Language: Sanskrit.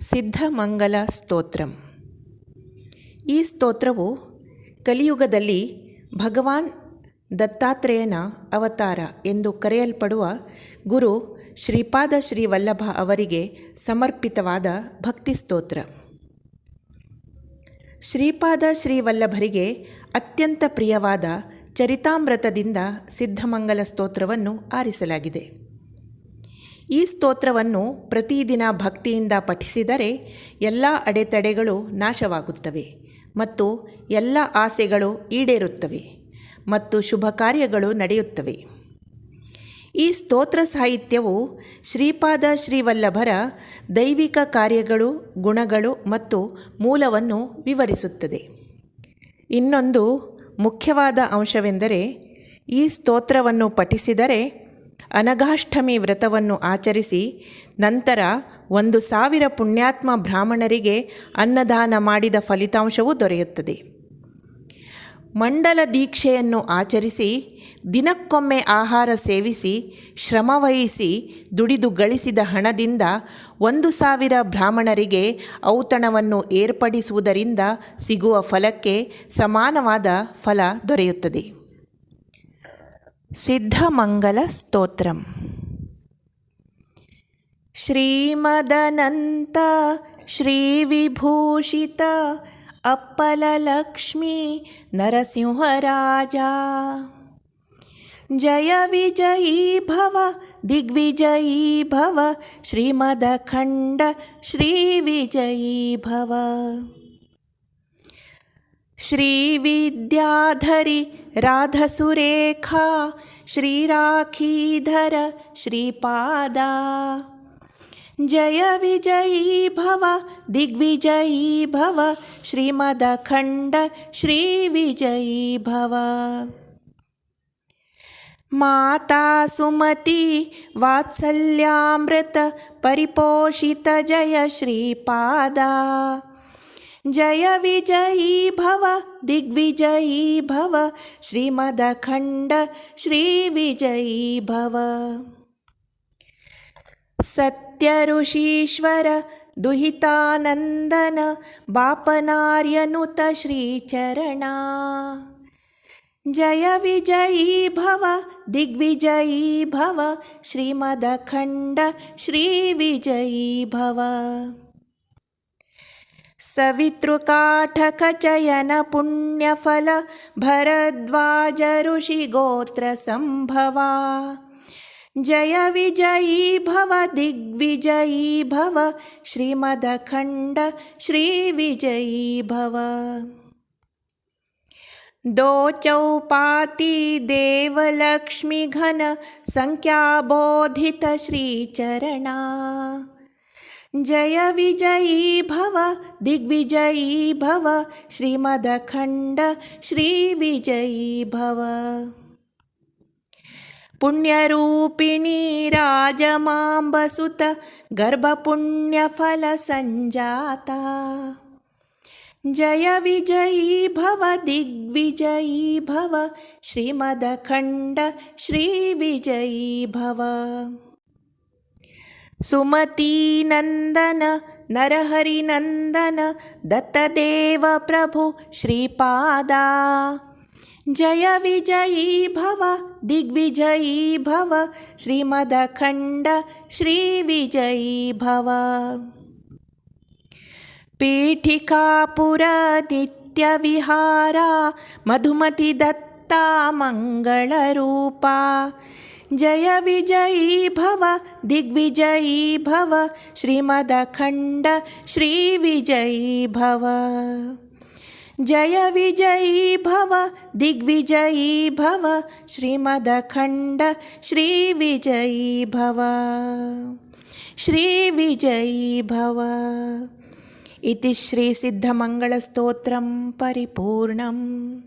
ಸಿದ್ಧಮಂಗಲ ಸ್ತೋತ್ರಂ. ಈ ಸ್ತೋತ್ರವು ಕಲಿಯುಗದಲ್ಲಿ ಭಗವಾನ್ ದತ್ತಾತ್ರೇಯನ ಅವತಾರ ಎಂದು ಕರೆಯಲ್ಪಡುವ ಗುರು ಶ್ರೀಪಾದ ಶ್ರೀ ವಲ್ಲಭ ಅವರಿಗೆ ಸಮರ್ಪಿತವಾದ ಭಕ್ತಿ ಸ್ತೋತ್ರ. ಶ್ರೀಪಾದ ಶ್ರೀವಲ್ಲಭರಿಗೆ ಅತ್ಯಂತ ಪ್ರಿಯವಾದ ಚರಿತಾಮೃತದಿಂದ ಸಿದ್ಧಮಂಗಲ ಸ್ತೋತ್ರವನ್ನು ಆರಿಸಲಾಗಿದೆ. ಈ ಸ್ತೋತ್ರವನ್ನು ಪ್ರತಿದಿನ ಭಕ್ತಿಯಿಂದ ಪಠಿಸಿದರೆ ಎಲ್ಲ ಅಡೆತಡೆಗಳು ನಾಶವಾಗುತ್ತವೆ ಮತ್ತು ಎಲ್ಲ ಆಸೆಗಳು ಈಡೇರುತ್ತವೆ ಮತ್ತು ಶುಭ ಕಾರ್ಯಗಳು ನಡೆಯುತ್ತವೆ. ಈ ಸ್ತೋತ್ರ ಸಾಹಿತ್ಯವು ಶ್ರೀಪಾದ ಶ್ರೀವಲ್ಲಭರ ದೈವಿಕ ಕಾರ್ಯಗಳು, ಗುಣಗಳು ಮತ್ತು ಮೂಲವನ್ನು ವಿವರಿಸುತ್ತದೆ. ಇನ್ನೊಂದು ಮುಖ್ಯವಾದ ಅಂಶವೆಂದರೆ ಈ ಸ್ತೋತ್ರವನ್ನು ಪಠಿಸಿದರೆ ಅನಘಾಷ್ಟಮಿ ವ್ರತವನ್ನು ಆಚರಿಸಿ ನಂತರ ಒಂದು ಸಾವಿರ ಪುಣ್ಯಾತ್ಮ ಬ್ರಾಹ್ಮಣರಿಗೆ ಅನ್ನದಾನ ಮಾಡಿದ ಫಲಿತಾಂಶವೂ ದೊರೆಯುತ್ತದೆ. ಮಂಡಲ ದೀಕ್ಷೆಯನ್ನು ಆಚರಿಸಿ ದಿನಕ್ಕೊಮ್ಮೆ ಆಹಾರ ಸೇವಿಸಿ ಶ್ರಮವಹಿಸಿ ದುಡಿದು ಗಳಿಸಿದ ಹಣದಿಂದ ಒಂದು ಸಾವಿರ ಬ್ರಾಹ್ಮಣರಿಗೆ ಔತಣವನ್ನು ಏರ್ಪಡಿಸುವುದರಿಂದ ಸಿಗುವ ಫಲಕ್ಕೆ ಸಮಾನವಾದ ಫಲ ದೊರೆಯುತ್ತದೆ. सिद्धमङ्गलस्तोत्रम्। श्री विभूषित अप्पललक्ष्मी नरसिंहराजा। जय विजयी भव दिग्विजयी भव श्रीमदखण्ड श्रीविजयी भव। श्रीविद्याधरि राधसुरेखा श्रीराखीधर श्रीपादा। जय विजयी भव दिग्विजयी भव श्रीमदखण्ड श्रीविजयी भव। माता सुमती वात्सल्यामृत परिपोषित जय श्रीपादा जय विजयी भव दिग्विजयी भव श्रीमदखण्ड श्रीविजयी भव। सत्यऋषीश्वर दुहितानन्दन बापनार्यनुत श्रीचरणा। जय विजयी भव दिग्विजयी भव श्रीमदखण्ड श्रीविजयी भव सवितृकाठकचयनपुण्यफल भरद्वाजऋषिगोत्रसम्भवा। जय विजयी भव दिग्विजयी भव श्रीमदखण्ड श्रीविजयी भव दोचौपाती देवलक्ष्मिघन सङ्ख्याबोधित श्रीचरणा जय विजयी भव दिग्विजयी भव श्रीमदखण्ड श्रीविजयी भव। पुण्यरूपिणी राजमाम्बसुत गर्भपुण्यफलसञ्जाता। जय विजयी भव दिग्विजयी भव श्रीमदखण्ड श्रीविजयी भव सुमतीनन्दन नरहरिनन्दन दत्तदेव प्रभु श्रीपादा। जय विजयी भव दिग्विजयी भव श्रीमदखण्ड श्रीविजयी भव। पीठिकापुरनित्यविहारा मधुमतिदत्ता मङ्गलरूपा जय विजयी भव दिग्विजयी भव श्रीमदखण्ड श्रीविजयी भव। जय विजयी भव दिग्विजयी भव श्रीमदखण्ड श्रीविजयी भव। श्रीविजयी भव। इति श्रीसिद्धमङ्गलस्तोत्रं परिपूर्णम्